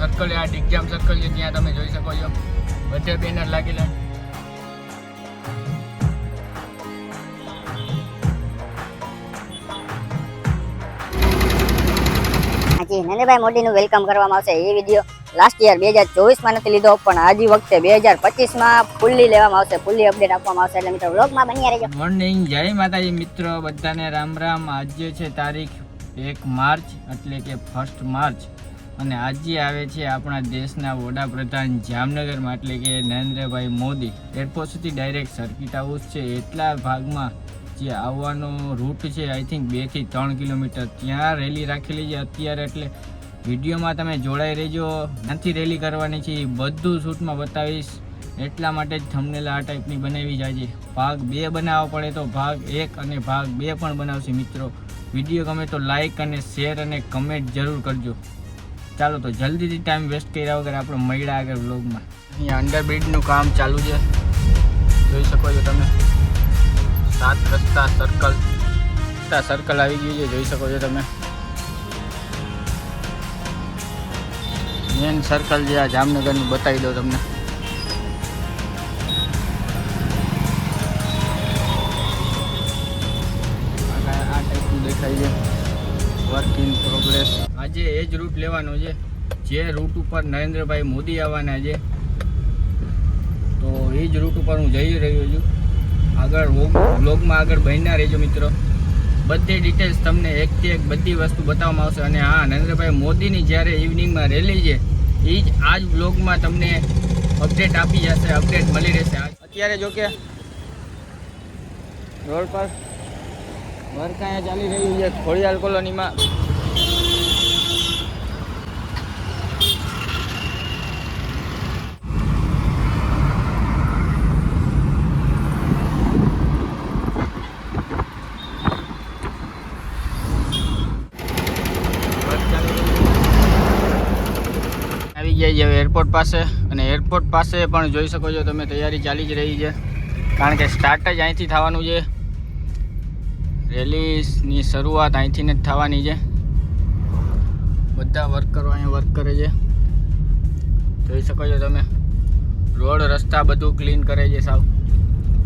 Circle આ ડિગ્જામ circle છે ત્યાં તમે જોઈ શકો છો. બધે બેનર લાગેલા. હાજી નરેન્દ્રભાઈ મોદીનું વેલકમ કરવામાં આવશે. એ વીડિયો લાસ્ટ યર બે હજાર ચોવીસમાં નથી લીધો પણ આજી વખતે બે હજાર પચીસમાં ફૂલ્લી લેવામાં આવશે ફૂલ્લી અપડેટ આપવામાં આવશે. એટલે મિત્રો વ્લોગમાં બન્યા રહેજો. મોર્નિંગ જય માતાજી મિત્રો. બધાને રામ રામ. આજે છે તારીખ એક માર્ચ એટલે કે ફર્સ્ટ માર્ચ. અને આજે આવે છે આપણા દેશના વડાપ્રધાન જામનગરમાં, એટલે કે નરેન્દ્રભાઈ મોદી. એરપોર્ટ સુધી ડાયરેક્ટ સર્કિટ હાઉસ છે. એટલા ભાગમાં જે આવવાનો રૂટ છે આઈ થિંક બેથી ત્રણ કિલોમીટર. ત્યાં રેલી રાખેલી છે અત્યારે, એટલે વિડીયોમાં તમે જોડાઈ રહેજો. નથી રેલી કરવાની છે, એ બધું શૂટમાં બતાવીશ. એટલા માટે જ થમનેલા આ ટાઈપની બનાવી જાય છે ભાગ બે બનાવવો પડે તો ભાગ એક અને ભાગ બે પણ બનાવશે મિત્રો. વીડિયો ગમે તો લાઇક અને શેર અને કમેન્ટ જરૂર કરજો. ચાલો તો જલ્દીથી ટાઈમ વેસ્ટ કર્યા વગર આપણે મળ્યા આગળ વ્લોગમાં અહીંયા અંડરબ્રિજનું કામ ચાલુ છે. જોઈ શકો છો તમે. સાત રસ્તા સર્કલ રસ્તા સર્કલ આવી ગયું છે. જોઈ શકો છો તમે. મેન સર્કલ જે આ જામનગરનું બતાવી દો તમને. આ ટાઈપનું દેખાય છે. વર્ક ઇન પ્રોગ્રેસ આજે એ જ રૂટ લેવાનો છે. જે રૂટ ઉપર નરેન્દ્રભાઈ મોદી આવવાના છે. તો એ જ રૂટ ઉપર હું જઈ રહ્યો છું. આગળ વ્લોગમાં આગળ બન્યા રહેજો મિત્રો. બધી ડિટેલ્સ તમને એકથી એક બધી વસ્તુ બતાવવામાં આવશે. અને હા, નરેન્દ્રભાઈ મોદીની જ્યારે ઇવનિંગમાં રેલી છે, એ જ આ જ બ્લોગમાં તમને અપડેટ આપી જશે અપડેટ મળી રહેશે. અત્યારે જો કે રોડ પર વર્ક અહીંયા ચાલી રહ્યું છે ખોડિયાલ કોલોનીમાં વર્ક ચાલી રહ્યું છે. આવી ગયા છે હવે એરપોર્ટ પાસે અને એરપોર્ટ પાસે પણ જોઈ શકો છો તમે, તૈયારી ચાલી જ રહી છે. કારણ કે સ્ટાર્ટ જ અહીંથી થવાનું છે. રેલીની શરૂઆત અહીંથી જ થવાની છે. બધા વર્કરો અહીંયા વર્ક કરે છે. જોઈ શકો છો તમે. રોડ, રસ્તા બધું ક્લીન કરે છે સાવ.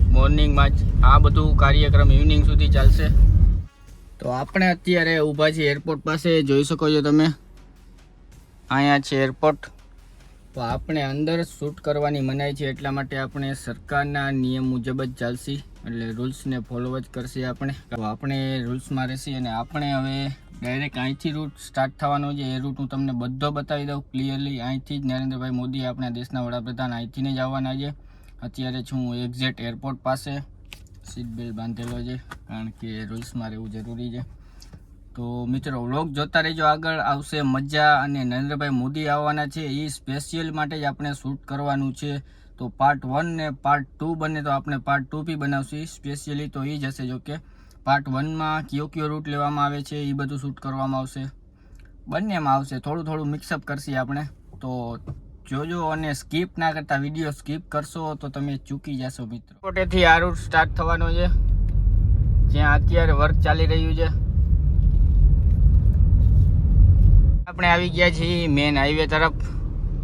મોર્નિંગમાં જ આ બધું કાર્યક્રમ ઇવનિંગ સુધી ચાલશે. તો આપણે અત્યારે ઊભા છીએ એરપોર્ટ પાસે. જોઈ શકો છો તમે. અહીંયા છે એરપોર્ટ તો આપણે અંદર શૂટ કરવાની મનાઈ છે એટલા માટે આપણે સરકારના નિયમ મુજબ જ ચાલશી. એટલે રૂલ્સને ફોલો જ કરશે આપણે. તો આપણે રૂલ્સમાં રહેશી અને આપણે હવે ડાયરેક્ટ અહીંથી રૂટ સ્ટાર્ટ થવાનો છે. એ રૂટ હું તમને બધો બતાવી દઉં ક્લિયરલી અહીંથી જ નરેન્દ્રભાઈ મોદી આપણા દેશના વડાપ્રધાન અહીંથી જ આવવાના છે. અત્યારે છું એક્ઝેક્ટ એરપોર્ટ પાસે સીટ બેલ્ટ બાંધેલો છે. કારણ કે રૂલ્સમાં રહેવું જરૂરી છે. તો મિત્રો, વ્લોગ જોતા રહેજો આગળ. આવશે મજા અને નરેન્દ્રભાઈ મોદી આવવાના છે. એ સ્પેશિયલ માટે જ આપણે શૂટ કરવાનું છે. તો પાર્ટ વન ને પાર્ટ ટુ બને તો આપણે પાર્ટ ટુ બી બનાવશું. સ્પેશિયલી તો એ જ હશે જોકે પાર્ટ વનમાં કયો કયો રૂટ લેવામાં આવે છે એ બધું શૂટ કરવામાં આવશે. બંનેમાં આવશે. થોડું થોડું મિક્સઅપ કરશી આપણે. તો જોજો અને સ્કીપ ના કરતા વીડિયો સ્કીપ કરશો તો તમે ચૂકી જશો મિત્રો. કોટેથી આ રૂટ સ્ટાર્ટ થવાનો છે. જ્યાં અત્યારે વર્ક ચાલી રહ્યું છે. આપણે આવી ગયા છીએ મેન હાઈવે તરફ,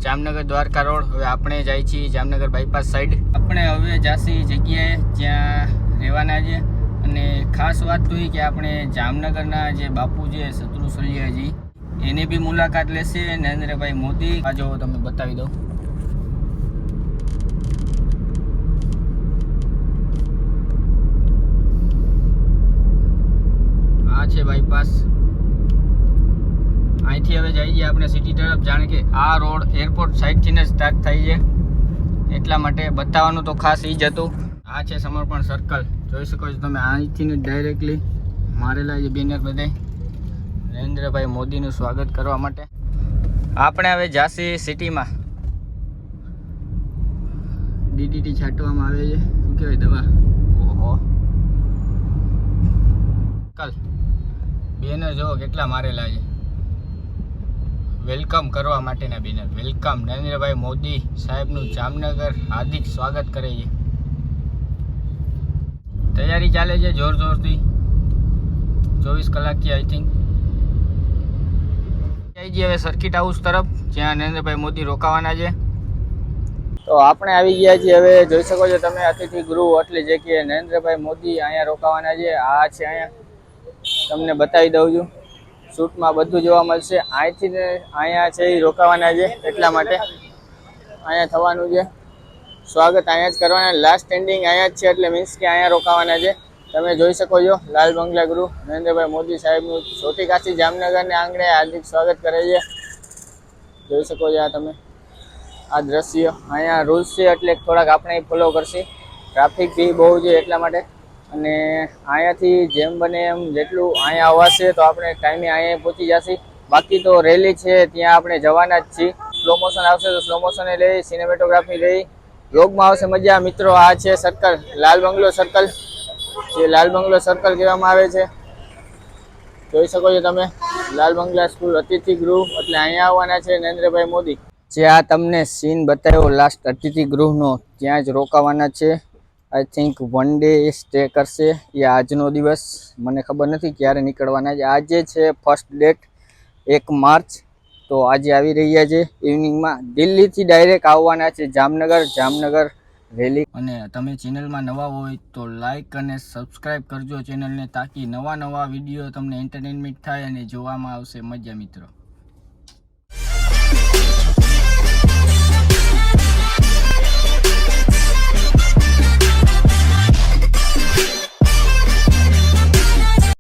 જામનગર દ્વારકા રોડ. હવે આપણે જાય છીએ જામનગર બાયપાસ સાઈડ આપણે હવે જાસી જગ્યાએ જ્યાં રહેવાના છે. અને ખાસ વાત તો એ કે આપણે જામનગરના જે બાપુ છે, શત્રુ સલિયાજી એની બી મુલાકાત લેશે નરેન્દ્રભાઈ મોદી. આ જો તમે, બતાવી દઉં. આ છે બાયપાસ અહીંથી હવે જઈએ આપણે સિટી તરફ. જાણે કે આ રોડ એરપોર્ટ સાઈડથી ને સ્ટાર્ટ થાય છે. એટલા માટે બતાવવાનું તો ખાસ એ જ હતું. આ છે સમર્પણ સર્કલ જોઈ શકો છો તમે, અહીંથી ડાયરેક્ટલી મારેલા છે બેનર બધે નરેન્દ્રભાઈ મોદીનું સ્વાગત કરવા માટે. આપણે હવે ઝાંસી સિટીમાં ડીડીટી છાંટવામાં આવે છે. શું કહેવાય દવા? ઓહો. કલ બેનર જુઓ કેટલા મારેલા છે. વેલકમ કરવા માટેના બેનર. વેલકમ. નરેન્દ્રભાઈ મોદી સાહેબનું જામનગર હાર્દિક સ્વાગત કરે છે. તૈયારી ચાલે છે જોર જોરથી. ચોવીસ કલાકથી આઈ થિંક જઈ જઈએ હવે સર્કિટ હાઉસ તરફ, જ્યાં નરેન્દ્રભાઈ મોદી રોકાવાના છે. તો આપણે આવી ગયા છીએ હવે, જોઈ શકો છો તમે, અતિથિ ગૃહ એટલે જે કે નરેન્દ્રભાઈ મોદી અહીંયા રોકાવાના છે. આ છે અહીંયા. તમને બતાવી દઉં છું. શૂટમાં બધું જોવા મળશે. અહીંથી અહીંયા છે એ રોકાવાના છે એટલા માટે. અહીંયા થવાનું છે. સ્વાગત અહીંયા જ કરવાના. લાસ્ટ સ્ટેન્ડિંગ અહીંયા જ છે એટલે મીન્સ કે અહીંયા રોકાવાના છે. તમે જોઈ શકો છો, લાલ બંગલા ગૃહ નરેન્દ્રભાઈ મોદી સાહેબનું ચોથી કાશી જામનગરને આંગણે હાર્દિક સ્વાગત કરે છે. જોઈ શકો છો આ તમે. આ દ્રશ્ય અહીંયા રૂલ્સ છે એટલે થોડાક આપણે ફોલો કરશે. ટ્રાફિક બી બહુ છે એટલા માટે. અને અહીંયાથી જેમ બને એમ જેટલું અહીંયા આવશે તો આપણે ટાઈમે અહીંયા પહોંચી જશે. બાકી તો રેલી છે, ત્યાં આપણે જવાના જ છીએ. સ્લો મોશન આવશે તો સ્લો મોશન લઈ સિનેમેટોગ્રાફી લઈ. વ્લોગમાં આવશે મજા. મિત્રો, આ છે સર્કલ લાલ બંગલો સર્કલ જે લાલ બંગલો સર્કલ કહેવામાં આવે છે. જોઈ શકો છો તમે, લાલ બંગલા સ્કૂલ અતિથિ ગૃહ. એટલે અહીંયા આવવાના છે નરેન્દ્રભાઈ મોદી. જે આ તમને સીન બતાવ્યો લાસ્ટ અતિથિ ગૃહનો, ત્યાં જ રોકાવાના છે. I think one day stay કરશે. એ આજનો દિવસ. મને ખબર નથી ક્યારે નીકળવાના છે. આજે છે ફર્સ્ટ ડેટ એક માર્ચ. તો આજે આવી રહ્યા છે ઇવનિંગમાં દિલ્હીથી ડાયરેક્ટ આવવાના છે જામનગર જામનગર રેલી. અને તમે ચેનલમાં નવા હોય તો લાઈક અને સબસ્ક્રાઈબ કરજો ચેનલને તાકી નવા નવા વીડિયો તમને એન્ટરટેનમેન્ટ થાય અને જોવામાં આવશે. મજા મિત્રો.